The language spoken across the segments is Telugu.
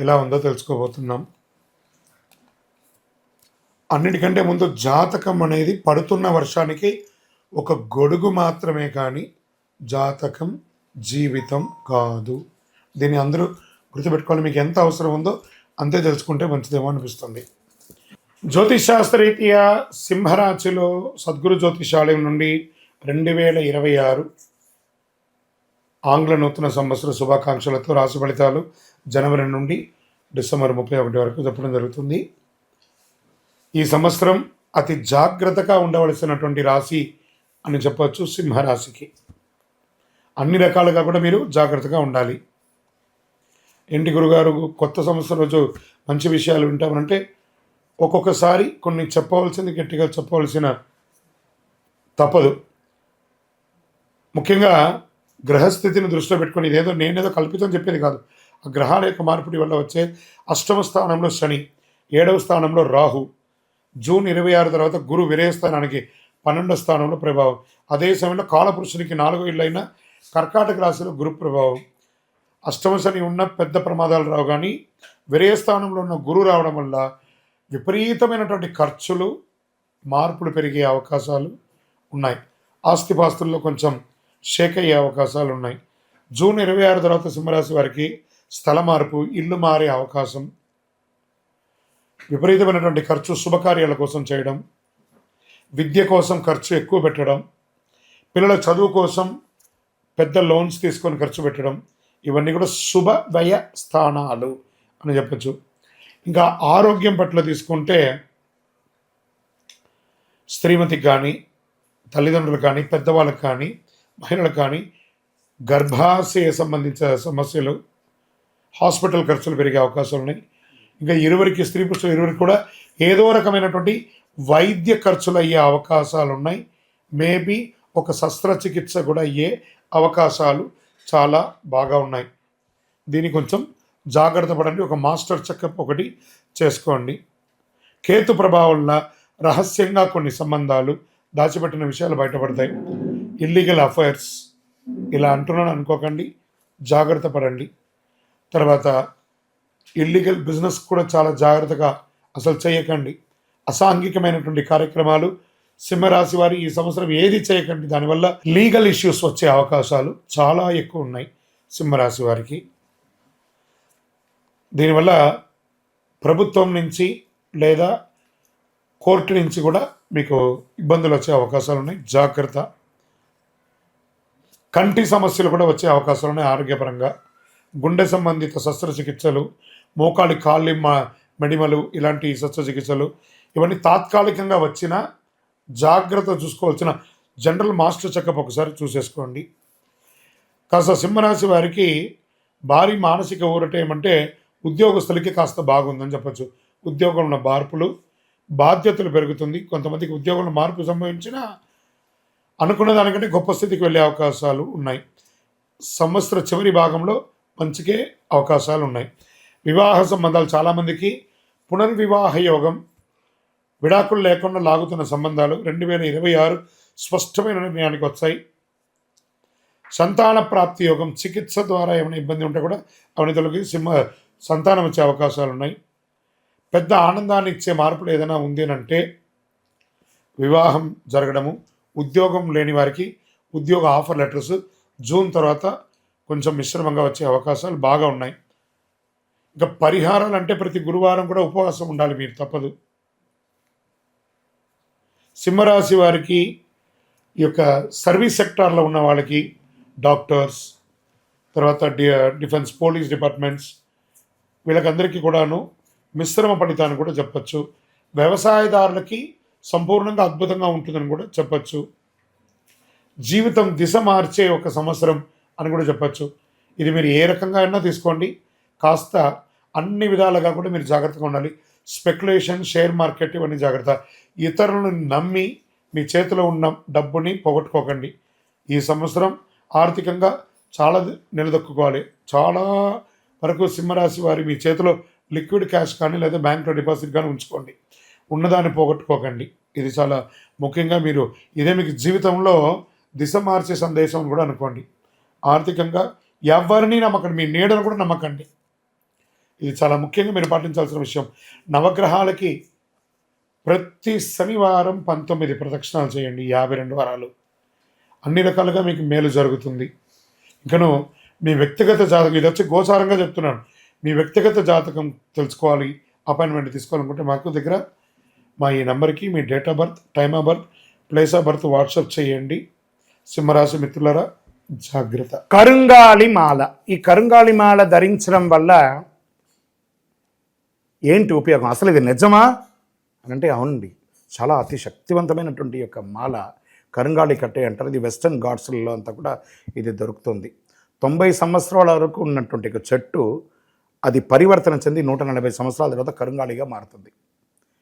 ఎలా ఉందో తెలుసుకోబోతున్నాం. అన్నిటికంటే ముందు జాతకం అనేది పడుతున్న వర్షానికి ఒక గొడుగు మాత్రమే కానీ జాతకం జీవితం కాదు. దీన్ని అందరూ గుర్తుపెట్టుకోవాలి మీకు ఎంత అవసరం ఉందో అంతే తెలుసుకుంటే మంచిదేమో అనిపిస్తుంది. జ్యోతిషాస్త్రరీత్యా సింహరాశిలో సద్గురు జ్యోతిషాలయం నుండి రెండు వేల ఇరవై ఆరు ఆంగ్ల నూతన సంవత్సర శుభాకాంక్షలతో రాశి ఫలితాలు జనవరి నుండి డిసెంబర్ ముప్పై ఒకటి వరకు చెప్పడం జరుగుతుంది. ఈ సంవత్సరం అతి జాగ్రత్తగా ఉండవలసినటువంటి రాశి అని చెప్పవచ్చు సింహరాశికి. అన్ని రకాలుగా కూడా మీరు జాగ్రత్తగా ఉండాలి. ఇంటి గురుగారు కొత్త సంవత్సరం రోజు మంచి విషయాలు వింటామంటే ఒక్కొక్కసారి కొన్ని చెప్పవలసింది గట్టిగా చెప్పవలసిన తప్పదు. ముఖ్యంగా గ్రహస్థితిని దృష్టిలో పెట్టుకొని ఇదేదో నేనేదో కల్పితం చెప్పేది కాదు. ఆ గ్రహాల యొక్క మార్పిడి వల్ల వచ్చే అష్టమ స్థానంలో శని ఏడవ స్థానంలో రాహు జూన్ ఇరవై ఆరు తర్వాత గురు విరయ స్థానానికి పన్నెండో స్థానంలో ప్రభావం. అదే సమయంలో కాలపురుషునికి నాలుగో ఇళ్ళైన కర్కాటక రాశిలో గురు ప్రభావం. అష్టమ శని ఉన్న పెద్ద ప్రమాదాలు రావు కానీ విరయ స్థానంలో ఉన్న గురు రావడం వల్ల విపరీతమైనటువంటి ఖర్చులు మార్పులు పెరిగే అవకాశాలు ఉన్నాయి. ఆస్తిపాస్తుల్లో కొంచెం షేక్ అయ్యే అవకాశాలు ఉన్నాయి జూన్ ఇరవై ఆరు తర్వాత సింహరాశి వారికి స్థల మార్పు ఇల్లు మారే అవకాశం విపరీతమైనటువంటి ఖర్చు శుభకార్యాల కోసం చేయడం విద్య కోసం ఖర్చు ఎక్కువ పెట్టడం పిల్లల చదువు కోసం పెద్ద లోన్స్ తీసుకొని ఖర్చు పెట్టడం ఇవన్నీ కూడా శుభ వ్యయ స్థానాలు అని చెప్పచ్చు. ఇంకా ఆరోగ్యం పట్ల తీసుకుంటే స్త్రీమతికి కానీ తల్లిదండ్రులకు కానీ పెద్దవాళ్ళకి కానీ మహిళలకు కానీ గర్భాశయ సంబంధించిన సమస్యలు హాస్పిటల్ ఖర్చులు పెరిగే అవకాశాలు ఉన్నాయి. ఇంకా ఇరువురికి స్త్రీ పురుషులు ఇరువురికి కూడా ఏదో రకమైనటువంటి వైద్య ఖర్చులు అయ్యే అవకాశాలు ఉన్నాయి. మేబీ ఒక శస్త్రచికిత్స కూడా అయ్యే అవకాశాలు చాలా బాగా ఉన్నాయి. దీన్ని కొంచెం జాగ్రత్త పడండి. ఒక మాస్టర్ చెకప్ ఒకటి చేసుకోండి. కేతు ప్రభావంలో రహస్యంగా కొన్ని సంబంధాలు దాచిపెట్టిన విషయాలు బయటపడతాయి. ఇల్లీగల్ అఫైర్స్ ఇలా అంటున్నాను అనుకోకండి జాగ్రత్త పడండి. తర్వాత ఇల్లీగల్ బిజినెస్ కూడా చాలా జాగ్రత్తగా అసలు చేయకండి. అసాంఘికమైనటువంటి కార్యక్రమాలు సింహరాశి వారి ఈ సంవత్సరం ఏది చేయకండి దానివల్ల లీగల్ ఇష్యూస్ వచ్చే అవకాశాలు చాలా ఎక్కువ ఉన్నాయి సింహరాశి వారికి. దీనివల్ల ప్రభుత్వం నుంచి లేదా కోర్టు నుంచి కూడా మీకు ఇబ్బందులు వచ్చే అవకాశాలు ఉన్నాయి. జాగ్రత్త కంటి సమస్యలు కూడా వచ్చే అవకాశాలు ఉన్నాయి ఆరోగ్యపరంగా. గుండె సంబంధిత శస్త్రచికిత్సలు మోకాలి కాళ్ళి మా మెడిమలు ఇలాంటి శస్త్రచికిత్సలు ఇవన్నీ తాత్కాలికంగా వచ్చిన జాగ్రత్త చూసుకోవాల్సిన జనరల్ మాస్టర్ చెకప్ ఒకసారి చూసేసుకోండి. కాస్త సింహరాశి వారికి భారీ మానసిక ఊరట ఏమంటే ఉద్యోగస్తులకి కాస్త బాగుందని చెప్పచ్చు. ఉద్యోగంలో మార్పులు బాధ్యతలు పెరుగుతుంది. కొంతమందికి ఉద్యోగంలో మార్పు సంభవించిన అనుకున్న దానికంటే గొప్ప స్థితికి వెళ్ళే అవకాశాలు ఉన్నాయి. సంవత్సర చివరి భాగంలో మంచికే అవకాశాలు ఉన్నాయి. వివాహ సంబంధాలు చాలామందికి పునర్వివాహ యోగం విడాకులు లేకుండా లాగుతున్న సంబంధాలు రెండు వేల ఇరవై ఆరు స్పష్టమైన నిర్ణయానికి వచ్చాయి. సంతాన ప్రాప్తి యోగం చికిత్స ద్వారా ఏమైనా ఇబ్బంది ఉంటే కూడా అవన్నీ తొలగి సింహ సంతానం వచ్చే అవకాశాలు ఉన్నాయి. పెద్ద ఆనందాన్ని ఇచ్చే మార్పులు ఏదైనా ఉంది అని అంటే వివాహం జరగడము ఉద్యోగం లేని వారికి ఉద్యోగ ఆఫర్ లెటర్స్ జూన్ తర్వాత కొంచెం మిశ్రమంగా వచ్చే అవకాశాలు బాగా ఉన్నాయి. ఇంకా పరిహారాలు అంటే ప్రతి గురువారం కూడా ఉపవాసం ఉండాలి మీరు తప్పదు. సింహరాశి వారికి ఈ యొక్క సర్వీస్ సెక్టార్లో ఉన్న వాళ్ళకి డాక్టర్స్ తర్వాత డి డిఫెన్స్ పోలీస్ డిపార్ట్మెంట్స్ వీళ్ళకందరికీ కూడాను మిశ్రమ ఫలితాన్ని కూడా చెప్పచ్చు. వ్యవసాయదారులకి సంపూర్ణంగా అద్భుతంగా ఉంటుందని కూడా చెప్పచ్చు. జీవితం దిశ మార్చే ఒక సంవత్సరం అని కూడా చెప్పచ్చు. ఇది మీరు ఏ రకంగా అయినా తీసుకోండి. కాస్త అన్ని విధాలుగా కూడా మీరు జాగ్రత్తగా ఉండాలి. స్పెక్యులేషన్ షేర్ మార్కెట్ ఇవన్నీ జాగ్రత్త. ఇతరులను నమ్మి మీ చేతిలో ఉన్న డబ్బుని పోగొట్టుకోకండి. ఈ సంవత్సరం ఆర్థికంగా చాలా నిలదొక్కుకోవాలి. చాలా వరకు సింహరాశి వారి మీ చేతిలో లిక్విడ్ క్యాష్ కానీ లేదా బ్యాంక్లో డిపాజిట్ కానీ ఉంచుకోండి. ఉన్నదాన్ని పోగొట్టుకోకండి. ఇది చాలా ముఖ్యంగా మీరు ఇదే మీకు జీవితంలో దిశ మార్చే సందేశం అని కూడా అనుకోండి. ఆర్థికంగా ఎవరిని నమ్మకండి. మీ నీడను కూడా నమ్మకండి. ఇది చాలా ముఖ్యంగా మీరు పాటించాల్సిన విషయం. నవగ్రహాలకి ప్రతి శనివారం పంతొమ్మిది ప్రదక్షిణాలు చేయండి. యాభై రెండు వారాలు. అన్ని రకాలుగా మీకు మేలు జరుగుతుంది. ఇంకను మీ వ్యక్తిగత జాతకం ఇది వచ్చి గోచారంగా చెప్తున్నాను. మీ వ్యక్తిగత జాతకం తెలుసుకోవాలి. అపాయింట్మెంట్ తీసుకోవాలనుకుంటే మాకు దగ్గర మా ఈ నెంబర్కి మీ date of birth time of birth place of birth WhatsApp చేయండి. సింహరాశి మిత్రులరా జాగ్రత్త. కరుంగాలి మాల. ఈ కరుంగాలి మాల ధరించడం వల్ల ఏంటి ఉపయోగం? అసలు ఇది నిజమా? అని అంటే అవునండి. చాలా అతి శక్తివంతమైనటువంటి యొక్క మాల కరుంగాళి కట్టే అంటారు. ఇది వెస్టర్న్ గాడ్స్లలో అంతా కూడా ఇది దొరుకుతుంది. తొంభై సంవత్సరాల వరకు ఉన్నటువంటి ఒక చెట్టు అది పరివర్తన చెంది నూట నలభై సంవత్సరాల తర్వాత కరుంగాళిగా మారుతుంది.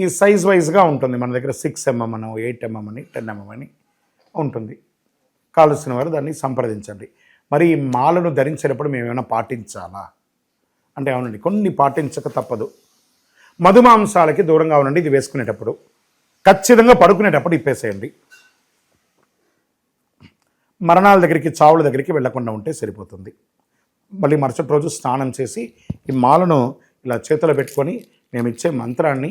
ఈ సైజ్ వైజ్గా ఉంటుంది. మన దగ్గర సిక్స్ ఎంఎం అని ఎయిట్ ఎంఎం అని టెన్ ఎంఎం అని ఉంటుంది. కావలసిన వారు దాన్ని సంప్రదించండి. మరి ఈ మాలను ధరించేటప్పుడు మేము ఏమైనా పాటించాలా? అంటే అవునండి కొన్ని పాటించక తప్పదు. మధుమాంసాలకి దూరంగా ఉండండి ఇది వేసుకునేటప్పుడు. ఖచ్చితంగా పడుకునేటప్పుడు ఇప్పేసేయండి. మరణాల దగ్గరికి చావుల దగ్గరికి వెళ్ళకుండా ఉంటే సరిపోతుంది. మళ్ళీ మరుసటి రోజు స్నానం చేసి ఈ మాలను ఇలా చేతిలో పెట్టుకొని మేము ఇచ్చే మంత్రాన్ని